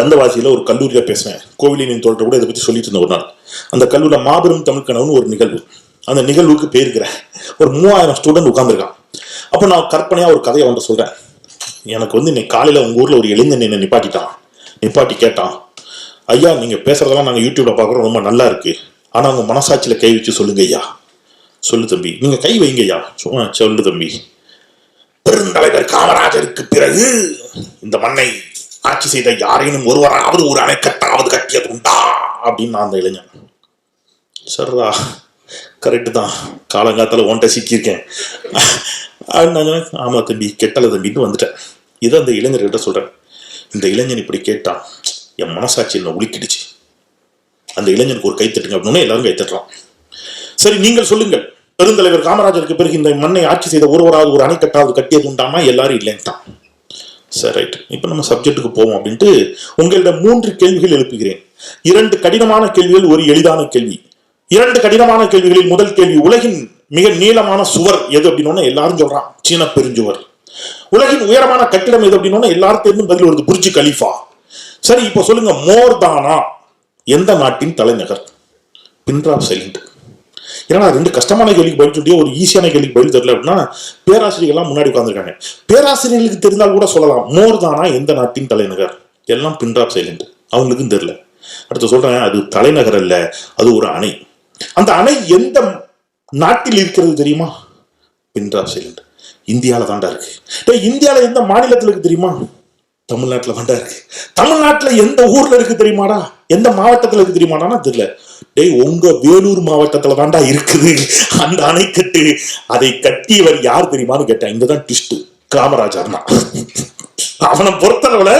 வந்தவாசியில் ஒரு கல்லூரியில் பேசினேன் கோவிலின் தோற்ற கூட இதை பற்றி சொல்லிட்டு இருந்த ஒரு நாள். அந்த கல்லூரியில் மாபெரும் தமிழ் கனவுன்னு ஒரு நிகழ்வு. அந்த நிகழ்வுக்கு போயிருக்கிறேன் ஒரு மூவாயிரம் ஸ்டூடெண்ட் உட்காந்துருக்கான் அப்போ நான் கற்பனையாக ஒரு கதையை அவன்கிட்ட சொல்கிறேன் எனக்கு வந்து இன்னைக்கு காலையில் உங்கள் ஊரில் ஒரு இளைஞன் என்னை நிப்பாட்டிட்டான். நிப்பாட்டி கேட்டான். ஐயா நீங்கள் பேசுகிறதெல்லாம் நாங்கள் யூடியூப்பில் பார்க்குறோம். ரொம்ப நல்லா இருக்குது ஆனால் உங்கள் மனசாட்சியில் கை வச்சு சொல்லுங்க ஐயா. சொல்லு தம்பி. நீங்கள் கை வைங்க ஐயா. சொல்லு தம்பி. பெருந்தலைவர் காமராஜருக்கு பிறகு இந்த மண்ணை ஆட்சி செய்த யாரேனும் ஒருவராவது ஒரு அணைக்கட்டாவது கட்டியது உண்டா? அப்படின்னு நான் அந்த இளைஞன். சரிடா கரெக்டு தான். காலங்காலத்தில் ஒன்றை சிக்கியிருக்கேன். அப்படின்னு நான் தம்பி கெட்டல தம்பின்னு வந்துட்டேன். இதை அந்த இளைஞர்கிட்ட சொல்கிறேன் இந்த இளைஞன் இப்படி கேட்டான் என் மனசாட்சி என்ன உலுக்கிடுச்சு. அந்த இளைஞனுக்கு ஒரு கைத்தட்டுங்க அப்படின்னு எல்லாரும் கைத்தட்டுறான் சரி நீங்கள் சொல்லுங்கள். பெருந்தலைவர் காமராஜருக்கு பிறகு இந்த மண்ணை ஆட்சி செய்த ஒருவராவது ஒரு அணைக்கட்டாவது கட்டியது உண்டாமா? எல்லாரும் இல்லைன்ட்டான். சரி ரைட் இப்போ நம்ம சப்ஜெக்ட்டுக்கு போவோம் அப்படின்ட்டு உங்களிடம் மூன்று கேள்விகள் எழுப்புகிறேன். இரண்டு கடினமான கேள்விகள் ஒரு எளிதான கேள்வி. இரண்டு கடினமான கேள்விகளில் முதல் கேள்வி உலகின் மிக நீளமான சுவர் எது அப்படின்னு எல்லாரும் சொல்றான் சீன பெருஞ்சுவர். உலகின் உயரமான கட்டிடம் எது அப்படின்னு எல்லாரும் பதில் வருது புர்ஜ் கலீஃபா. சரி இப்போ சொல்லுங்க மோர்தானா எந்த நாட்டின் தலைநகர்? பின்ட்ராப் சைலண்ட் ஏன்னா ரெண்டு கஷ்டமான கேள்விக்கு பதில் சொல்லியே ஒரு ஈஸியான கேள்விக்கு பதில் தெரியல அப்படின்னா பேராசிரியர்கள்லாம் முன்னாடி உட்காந்துருக்காங்க பேராசிரியர்களுக்கு தெரிந்தால் கூட சொல்லலாம் மோர் தானா எந்த நாட்டின் தலைநகர்? எல்லாம் பின்ட்ராப் சைலண்ட். அவங்களுக்கும் தெரியல. அடுத்து சொல்றேன் அது தலைநகர் அல்ல அது ஒரு அணை. அந்த அணை எந்த நாட்டில் இருக்கிறது தெரியுமா? Pin drop silent. இந்தியால தாண்டா இருக்கு. டேய் இந்தியால எந்த மாநிலத்துல இருக்கு தெரியுமா? தமிழ்நாட்டுல தாண்டா இருக்கு. தமிழ்நாட்டுல எந்த ஊர்ல இருக்கு தெரியுமாடா? எந்த மாவட்டத்துல இருக்கு தெரியுமானா தெரியல. டேய் உங்க வேலூர் மாவட்டத்துல தாண்டா இருக்குது. அந்த அணைக்கட்டு. அதை கட்டியவர் யார் தெரியுமான்னு கேட்டேன். இங்கதான் டிஸ்ட் காமராஜர் தான் அவனை பொறுத்தளவுல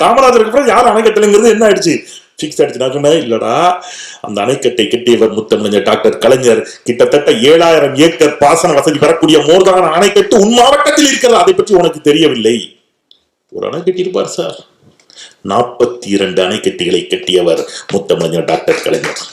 காமராஜருக்கு அப்புறம் யார் அணைக்கட்டலைங்கிறது என்ன ஆயிடுச்சு? ஃபிக்ஸ் ஆயிடுச்சு. இல்லடா. அந்த அணைக்கட்டை கட்டியவர் முத்தமிழர் டாக்டர் கலைஞர். கிட்டத்தட்ட ஏழாயிரம் ஏக்கர் பாசன வசதி பெறக்கூடிய மோர்தான அணைக்கட்டு உன் மாவட்டத்தில் இருக்கிறது? அதை பற்றி உனக்கு தெரியவில்லை. ஒரு அணை கட்டியிருப்பார் சார். நாற்பத்தி இரண்டு அணைக்கட்டிகளை கட்டியவர் முத்தமிழர் டாக்டர் கலைஞர்.